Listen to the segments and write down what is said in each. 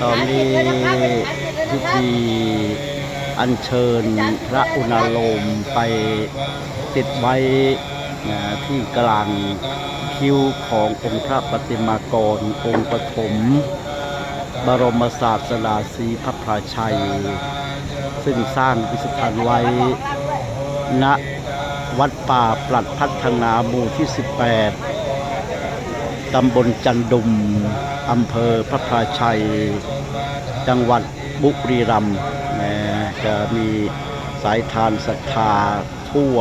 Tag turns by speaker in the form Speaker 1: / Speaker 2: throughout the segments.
Speaker 1: ตอนนี้พิธีอัญเชิญพระอุณาโลมไปติดไว้นะที่กลางคิ้วขององค์พระปฏิมากร องค์ปฐมบรมศาสดาสีพระพราชัย ซึ่งสร้างพิพิธภัณฑ์ไว้ ณวัดป่าปลัดพัฒนาหมู่ที่ 18 ตำบลจันดุม อำเภอพระพราชัย จังหวัดบุรีรัมย์จะมีสายทานศรัทธาทั่ว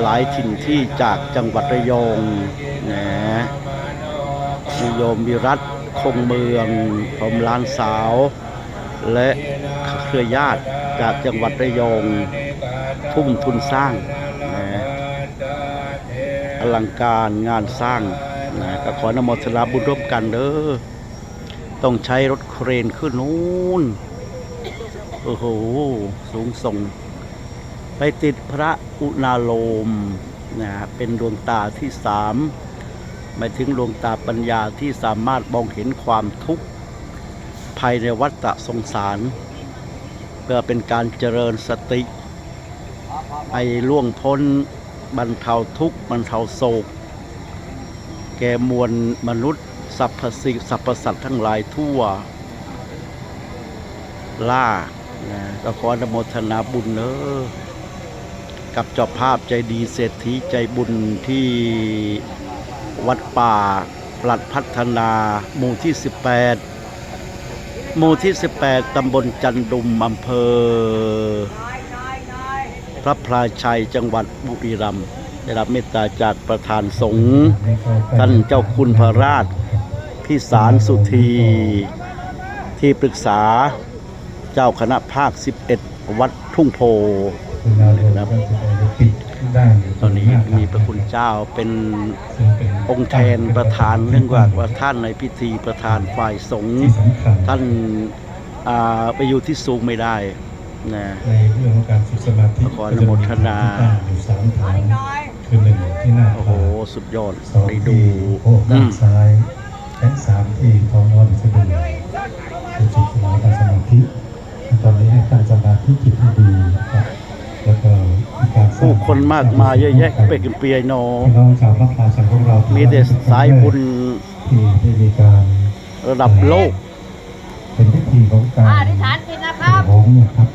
Speaker 1: หลายถิ่นที่จากจังหวัดระยองนะมีโยมวิรัตคงเมืองผมล้านสาว และเครือญาติจากจังหวัดระยองทุ่มทุนสร้างนะอลังการงานสร้าง นะก็ขอนมทนาบุญร่วมกันเด้อต้องใช้รถเครนขึ้นนู้นโอ้โห สูงส่ง ไปติดพระอุณาโลมนะเป็นดวงตาที่สามหมายถึงดวงตาปัญญาที่สามารถมองเห็นความทุกข์ภายในวัฏสงสาร เพื่อเป็นการเจริญสติไปล่วงพ้นบรรเทาทุกข์บรรเทาโศก แก่มวลมนุษย์สรรพสิ่งสรรพสัตว์ทั้งหลายทั่ว ล่านะก็ขออนุโมทนาบุญเนอะกับเจ้าภาพใจดีเศรษฐีใจบุญที่วัดป่าปลัดพัฒนาหมู่ที่ 18 หมู่ที่ 18 ตำบลจันดุมอำเภอ พระพลาชัยจังหวัดบุรีรัมย์ ได้รับเมตตาจากประธานสงฆ์ท่านเจ้าคุณพระราชพิสารสุธีที่ปรึกษาเจ้าคณะภาค 11 วัดทุ่งโพ
Speaker 2: นะครับตอนนี้
Speaker 1: มีพระคุณเจ้าเป็นองค์แทนประธานเนื่องจากว่าท่านในพิธีประธานฝ่ายสงฆ์
Speaker 2: ที่สำคัญ
Speaker 1: ท่านอ่าไปอยู่ที่สูงไม่ได้นะ
Speaker 2: ในเรื่องของการฝึกสมาธิ
Speaker 1: ขออนุโมทนา
Speaker 2: ก็จะมีฐานอยู่สามฐานคือหนึ่งที่หน้า
Speaker 1: โอ้โห
Speaker 2: ผา
Speaker 1: สุดยอด
Speaker 2: สอง
Speaker 1: ได้ดู
Speaker 2: ที่โอ้
Speaker 1: อื
Speaker 2: ด้าน
Speaker 1: ม
Speaker 2: ซ้ายและสามที่ท้องนอนสะดุดคือจุดสมาธิสมาธิตอนนี้ให้การสมาธิจิตให้ดีนะครับแล้วก็มีการสร้าง
Speaker 1: ผู้คนมากมายเยอะแยะเป็กเปียโน
Speaker 2: พี่น้องชาวพระพลาชัยของเรา
Speaker 1: มีแต่สายบุญ
Speaker 2: ที่ได้มีการ
Speaker 1: ระดับโลก
Speaker 2: เป็นพิธีของการ
Speaker 3: อ่าอธิษฐานจิตนะครับ
Speaker 2: โหมเนี่ยครับ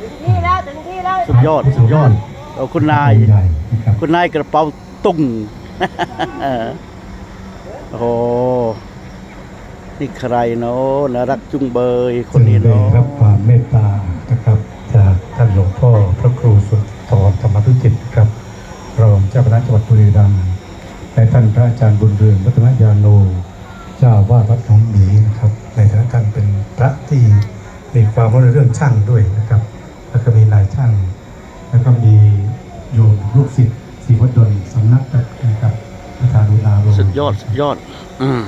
Speaker 3: ถึงที่แล้วถึงที่แล้ว
Speaker 1: สุดยอดสุดยอดเอาคุณนาย
Speaker 2: ใหญ่นะ ครับ
Speaker 1: คุณนายกระเป๋าตุ้งโอ้โหนี่ใครเนาะน่ารักจุงเบยคนนี้
Speaker 2: ซึ่งได้
Speaker 1: เนาะ
Speaker 2: รับความเมตตานะครับ จากท่านหลวงพ่อพระครูสุนทรธรรมธุจิตครับรองเจ้าคณะจังหวัดบุรีรัมย์และท่านพระอาจารย์บุญเรืองรัตนยาโนเจ้าวาดวัดหนองหมีนะครับ ในฐานะท่านเป็นพระที่มีความรู้ในเรื่องช่างด้วยนะครับ แล้วก็มีนายช่าง แล้วก็มีโยม ลูกศิษย์ศรีวัดดลสำนักนะครับประธานอุณาโลม
Speaker 1: สุดยอดสุดยอด อืม